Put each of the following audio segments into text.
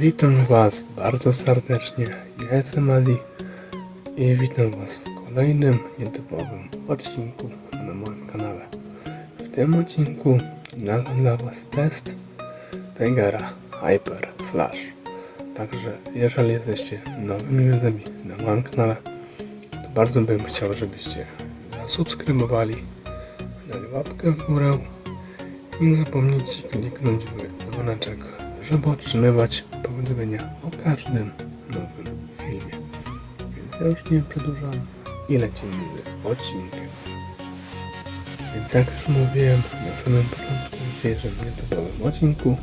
Witam Was bardzo serdecznie. Ja jestem Ali i witam Was w kolejnym nietypowym odcinku na moim kanale. W tym odcinku nagram dla Was test Tigera Hyper Flash. Także jeżeli jesteście nowymi widzami na moim kanale, to bardzo bym chciał, żebyście zasubskrybowali, dali łapkę w górę i nie zapomnijcie kliknąć w dzwoneczek, żeby otrzymywać powiadomienia o każdym nowym filmie. Więc ja już nie przedłużam i lecimy z odcinkiem. Więc jak już mówiłem na samym początku w dzisiejszym nietypowym odcinku,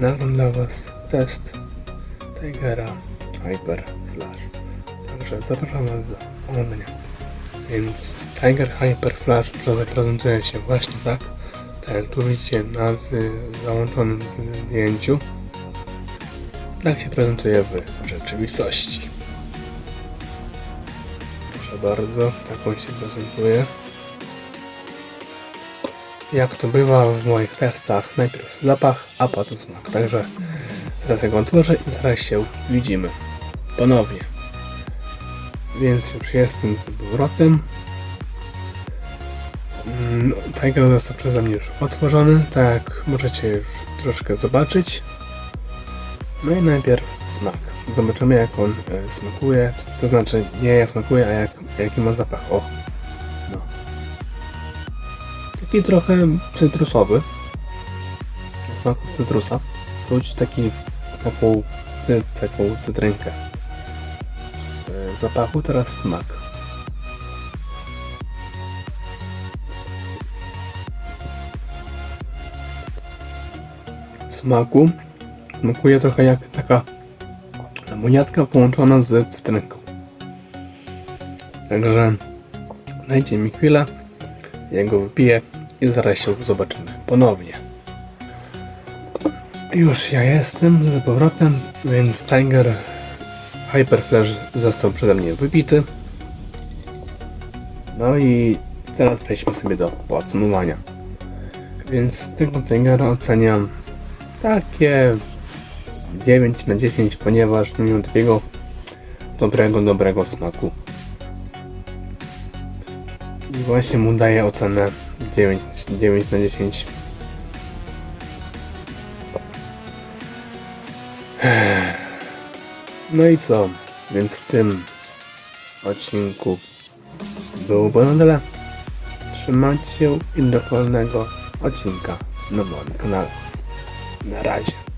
nagram dla Was test Tigera Hyper Flash. Także zapraszam Was do oglądania. Więc Tiger Hyper Flash prezentuje się właśnie tak, tak jak tu widzicie na z, załączonym zdjęciu. Tak się prezentuje w rzeczywistości. Proszę bardzo, tak on się prezentuje. Jak to bywa w moich testach, najpierw zapach, a potem smak. Także zaraz jak otworzę i zaraz się widzimy ponownie. Więc już jestem z powrotem. Mm, Tiger został przeze mnie już otworzony, tak możecie już troszkę zobaczyć. No i najpierw smak. Zobaczymy jak on e, smakuje, to znaczy nie jak smakuje, a jak, jaki ma zapach. O, no. Taki trochę cytrusowy. W smaku cytrusa. Czuć taki, taką, cy, taką cytrynkę. Z e, zapachu teraz smak. w smaku smakuje trochę jak taka lemoniatka połączona z cytrynką. Także dajcie mi chwilę, ja go wypiję i zaraz się zobaczymy ponownie. Już ja jestem z powrotem, więc Tiger Hyper Flash został przeze mnie wypity. No i teraz przejdźmy sobie do podsumowania. Więc tego Tigera oceniam takie 9 na 10, ponieważ nie miał takiego dobrego, dobrego smaku. I właśnie mu daję ocenę 9, 9 na 10. No i co? Więc w tym odcinku byłoby na tyle. Trzymajcie się i do kolejnego odcinka na moim kanale. Na razie.